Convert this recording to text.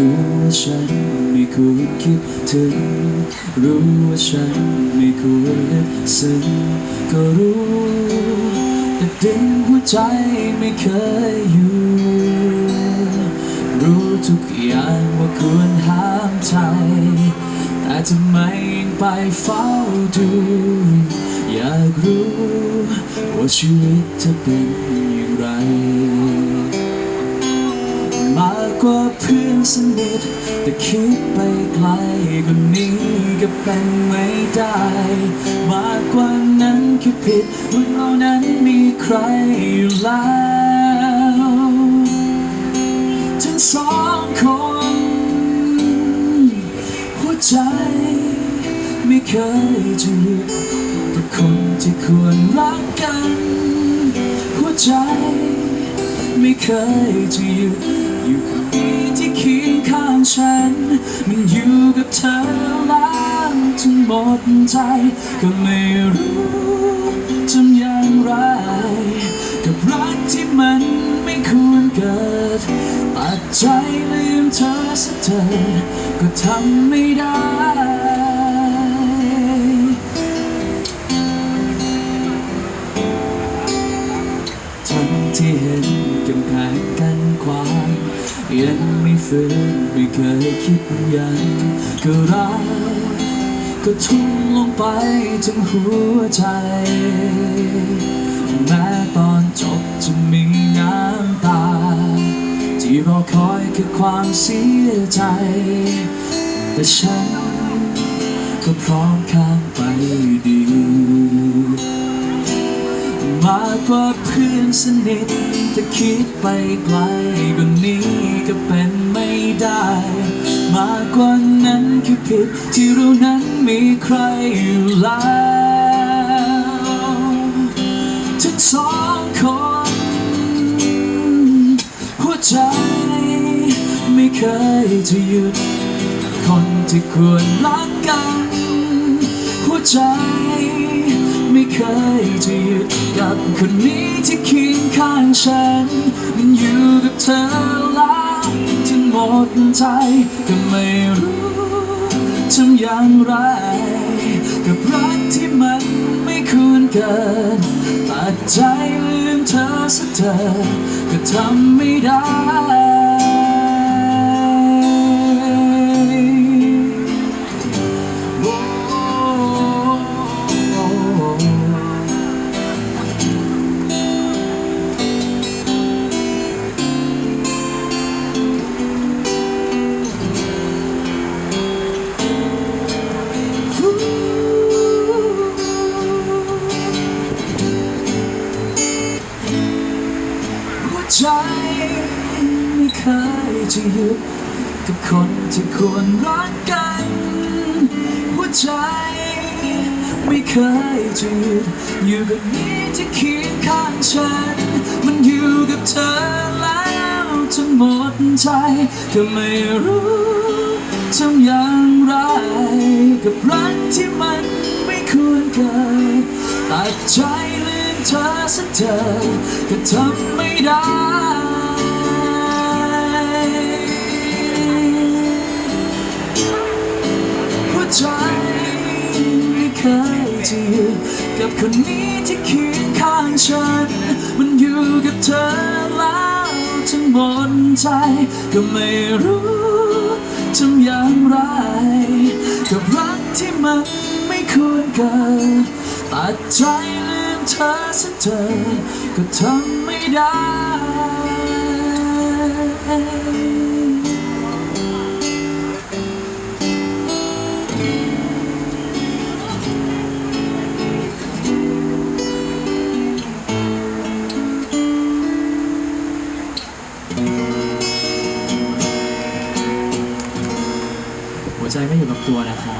รู้ว่าฉันไม่ควรคิดถึง รู้ว่าฉันไม่ควรลึกซึ้งก็รู้ แต่ดึงหัวใจไม่เคยอยู่ รู้ทุกอย่างว่าควรห้ามใจ แต่ทำไมยังไปเฝ้าดู อยากรู้ว่าชีวิตเธอเป็นอย่างไร กว่าเพื่อนสนิทแต่คิดไปไกลกว่านี้ก็เป็นไม่ได้ มากกว่านั้นคือผิดว่าเรานั้นมีใครอยู่แล้วทั้งสองคนหัวใจไม่เคยจะหยุดกับคนที่ควรรักกัน หัวใจไม่เคยจะหยุดอยู่ ฉัน มันอยู่กับเธอแล้วจนหมดใจ ก็ไม่รู้ทำอย่างไร กับรักที่มันไม่ควรเกิดตัดใจลืมเธอสักเถิดก็ทำไม่ได้ทั้งที่เห็นกำแพง ยังไม่ฟื้นไม่เคยคิดยังก็รักก็ทุ่มลงไปถึงหัวใจแม้ตอนจบจะมีน้ำตา ที่รอคอยคือความเสียใจ แต่ฉันก็พร้อมข้ามไป ว่าเพื่อนสนิทจะคิดไปไกลกว่านี้ก็เป็นไม่ได้ มากกว่านั้นคือผิดที่เรานั้นมีใครอยู่แล้วทั้งสองคน หัวใจไม่เคยจะหยุดคนที่ควรรักกัน หัวใจ ยจะหยุดกับคนนี้ที่เคียงข้างฉัน มันอยู่กับเธอแล้วจนหมดใจก็ไม่รู้ทำอย่างไร กับรักที่มันไม่ควรเกิดตัดใจลืมเธอสักเธอก็ทำไม่ได้ ใจไม่เคยจะหยุดกับคนที่ควรรักกัน หัวใจไม่เคยจะหยุดอยู่กับนี้ที่เคียงข้างฉัน มันอยู่กับเธอแล้วจนหมดใจก็ไม่รู้ทำอย่างไรกับรักที่มันไม่ควรเกิดตัดใจ เธอสักเธอก็ทำไม่ได้หัวใจไม่เคยจะหยุดกับคนนี้ที่เคียงข้างฉัน มันอยู่กับเธอแล้วทั้งหมดใจก็ไม่รู้ทำอย่างไร กับรักที่มันไม่ควรเกิด ตัดใจลืมเธอสักเธอ ก็ทำไม่ได้ใจไม่อยู่กับตัวนะครับ